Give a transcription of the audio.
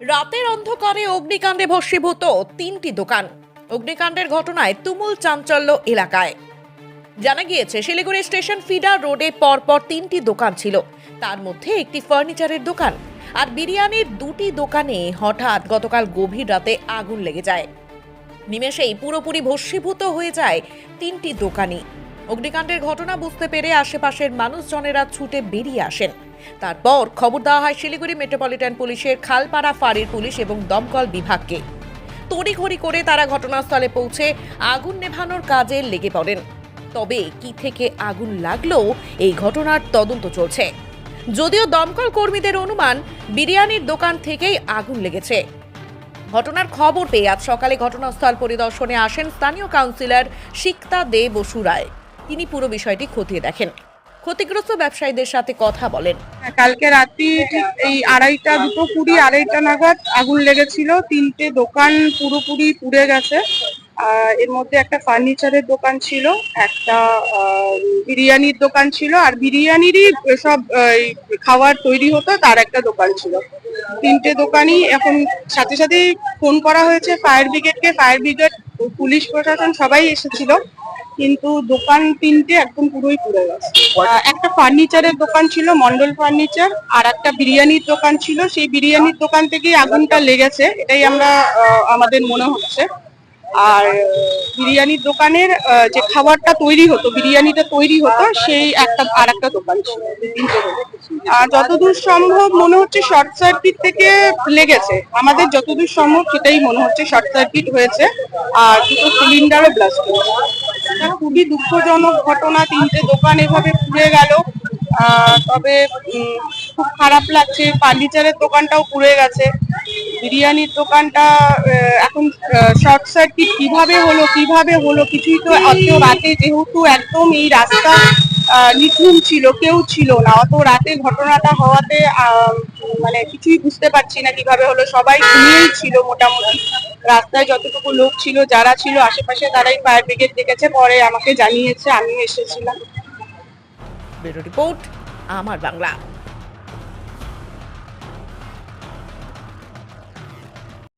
রাতের অন্ধকারে অগ্নিকাণ্ডে ভস্মীভূত তিনটি দোকান। অগ্নিকাণ্ডের ঘটনায় তুমুল চাঞ্চল্য এলাকায়। জানা গিয়েছে, শিলিগুড়ি স্টেশন ফিডার রোডে পরপর তিনটি দোকান ছিল। তার মধ্যে একটি ফার্নিচারের দোকান আর বিরিয়ানির দুটি দোকানে হঠাৎ গতকাল গভীর রাতে আগুন লেগে যায়। নিমেষেই পুরোপুরি ভস্মীভূত হয়ে যায় তিনটি দোকানই। অগ্নিকাণ্ডের ঘটনা বুঝতে পেরে আশেপাশের মানুষজনেরা ছুটে বেরিয়ে আসেন। তারপর খবর দেওয়া হয় শিলিগুড়ি মেট্রোপলিটন পুলিশের খালপাড়া ফাঁড়ির পুলিশ এবং দমকল বিভাগকে। তড়িঘড়ি করে তারা ঘটনাস্থলে পৌঁছে আগুন নেভানোর কাজে লেগে পড়েন। তবে কি থেকে আগুন লাগল এই ঘটনার তদন্ত চলছে। যদিও দমকল কর্মীদের অনুমান, বিরিয়ানির দোকান থেকেই আগুন লেগেছে। ঘটনার খবর পেয়ে আজ সকালে ঘটনাস্থল পরিদর্শনে আসেন স্থানীয় কাউন্সিলর শিক্তা দে বসু রায়। তিনি পুরো বিষয়টি খতিয়ে দেখেন। ক্ষতিগ্রস্ত ব্যবসায়ীদের সাথে কথা বলেন। হ্যাঁ, কালকে রাত্রি ঠিক এই আড়াইটা দুটো কুড়ি আড়াইটা নাগাদ আগুন লেগেছিল। তিনটে দোকান পুরোপুরি পুড়ে গেছে। এর মধ্যে একটা ফার্নিচারের দোকান ছিল একটা বিরিয়ানির দোকান ছিল। আর বিরিয়ানিরই সব খাবার তৈরি হতো তার একটা দোকান ছিল। তিনটে দোকানই এখন সাথে সাথেই ফোন করা হয়েছে। ফায়ার ব্রিগেডকে ফায়ার ব্রিগেড পুলিশ প্রশাসন সবাই এসেছিল। কিন্তু দোকান তিনটে একদম পুরোই পুড়ে গেছে। একটা ফার্নিচারের দোকান ছিল মন্ডল ফার্নিচার আর একটা বিরিয়ানির দোকান ছিল। সেই বিরিয়ানির দোকান থেকেই আগুনটা লেগেছে এটাই আমরা আমাদের মনে হচ্ছে। আর বিরিয়ানির দোকানের যে খাবারটা তৈরি হতো, বিরিয়ানিটা তৈরি হতো, সেই একটা, আর একটা দোকান ছিল। আর যতদূর সম্ভব মনে হচ্ছে শর্ট সার্কিট থেকে লেগেছে। আমাদের যতদূর সম্ভব সেটাই মনে হচ্ছে শর্ট সার্কিট হয়েছে, আর দুটো সিলিন্ডারও ব্লাস্ট হয়েছে। খুবই দুঃখজনক ঘটনা, তিনটে দোকান এভাবে পুড়ে গেল। তবে খুব খারাপ লাগছে, ফার্নিচারের দোকানটাও পুড়ে গেছে। বিরিয়ানির দোকানটা এখন শর্ট সার্কিট কীভাবে হলো কীভাবে হলো কিছুই তো অত রাতে যেহেতু একদম এই রাস্তা নিঝুম ছিল, কেউ ছিল না। অত রাতে ঘটনাটা হওয়াতে মানে কিছুই বুঝতে পারছি না কীভাবে হলো। সবাই ঘুমিয়েই ছিল মোটামুটি। রাস্তায় যতটুকু লোক ছিল, যারা ছিল, আশেপাশে তারাই ফায়ার ব্রিগেড ডেকেছে পরে আমাকে জানিয়েছে আমি এসেছিলাম। রিপোর্ট, আমার বাংলা।